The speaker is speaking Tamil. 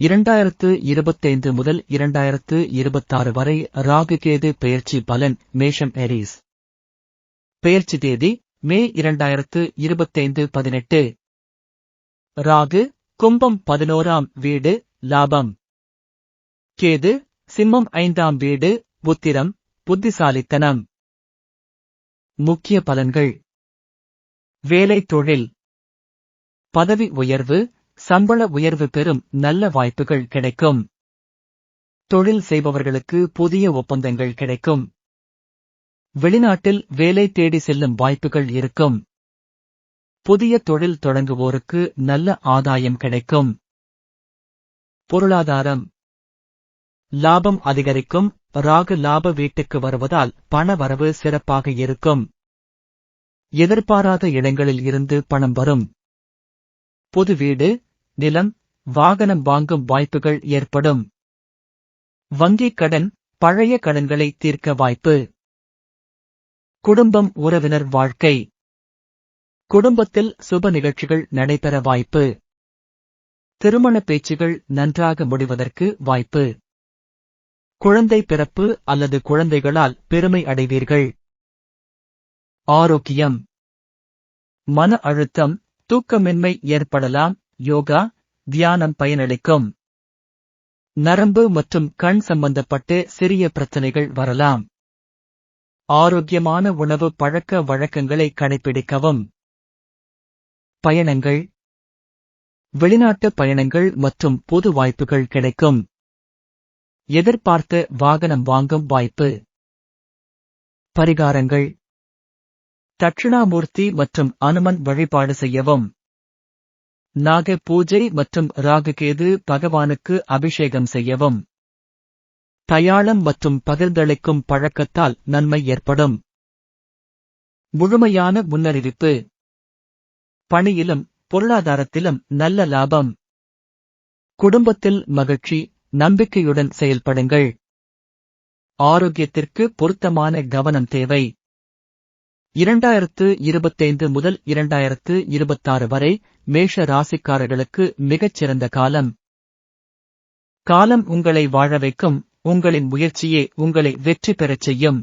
இரண்டாயிரத்து இருபத்தைந்து முதல் இரண்டாயிரத்து இருபத்தாறு வரை ராகு கேது பெயர்ச்சி பலன் மேஷம் எரிஸ் பெயர்ச்சி தேதி மே இரண்டாயிரத்து இருபத்தைந்து பதினெட்டு. ராகு கும்பம் பதினோராம் வீடு லாபம். கேது சிம்மம் ஐந்தாம் வீடு புத்திரம் புத்திசாலித்தனம். முக்கிய பலன்கள். வேலை தொழில். பதவி உயர்வு சம்பள உயர்வு பெறும் நல்ல வாய்ப்புகள் கிடைக்கும். தொழில் செய்பவர்களுக்கு புதிய ஒப்பந்தங்கள் கிடைக்கும். வெளிநாட்டில் வேலை தேடி செல்லும் வாய்ப்புகள் இருக்கும். புதிய தொழில் தொடங்குவோருக்கு நல்ல ஆதாயம் கிடைக்கும். பொருளாதாரம். லாபம் அதிகரிக்கும். ராகு லாப வீட்டுக்கு வருவதால் பண வரவு சிறப்பாக இருக்கும். எதிர்பாராத இடங்களில் இருந்து பணம் வரும். புது வீடு நிலம் வாகனம் வாங்கும் வாய்ப்புகள் ஏற்படும். வங்கிக் கடன் பழைய கடன்களை தீர்க்க வாய்ப்பு. குடும்பம் உறவினர் வாழ்க்கை. குடும்பத்தில் சுப நிகழ்ச்சிகள் நடைபெற வாய்ப்பு. திருமண பேச்சுகள் நன்றாக முடிவதற்கு வாய்ப்பு. குழந்தை பிறப்பு அல்லது குழந்தைகளால் பெருமை அடைவீர்கள். ஆரோக்கியம். மன அழுத்தம் தூக்கமின்மை ஏற்படலாம். யோகா தியானம் பயனளிக்கும். நரம்பு மற்றும் கண் சம்பந்தப்பட்டு சிறிய பிரச்சனைகள் வரலாம். ஆரோக்கியமான உணவு பழக்க வழக்கங்களை கடைபிடிக்கவும். பயணங்கள். வெளிநாட்டு பயணங்கள் மற்றும் பொது வாய்ப்புகள் கிடைக்கும். எதிர்பார்த்து வாகனம் வாங்கும் வாய்ப்பு. பரிகாரங்கள். தட்சிணாமூர்த்தி மற்றும் அனுமன் வழிபாடு செய்யவும். நாக பூஜை மற்றும் ராகுகேது பகவானுக்கு அபிஷேகம் செய்யவும். தயாளம் மற்றும் பகிர்ந்தளிக்கும் பழக்கத்தால் நன்மை ஏற்படும். முழுமையான முன்னறிவிப்பு. பணியிலும் பொருளாதாரத்திலும் நல்ல லாபம். குடும்பத்தில் மகிழ்ச்சி நம்பிக்கையுடன் செயல்படுங்கள். ஆரோக்கியத்திற்கு பொருத்தமான கவனம் தேவை. இரண்டாயிரத்து இருபத்தைந்து முதல் இரண்டாயிரத்து இருபத்தாறு வரை மேஷ ராசிக்காரர்களுக்கு மிகச்சிறந்த காலம். காலம் உங்களை வாழ வைக்கும் உங்களின் முயற்சியே உங்களை வெற்றி பெறச் செய்யும்.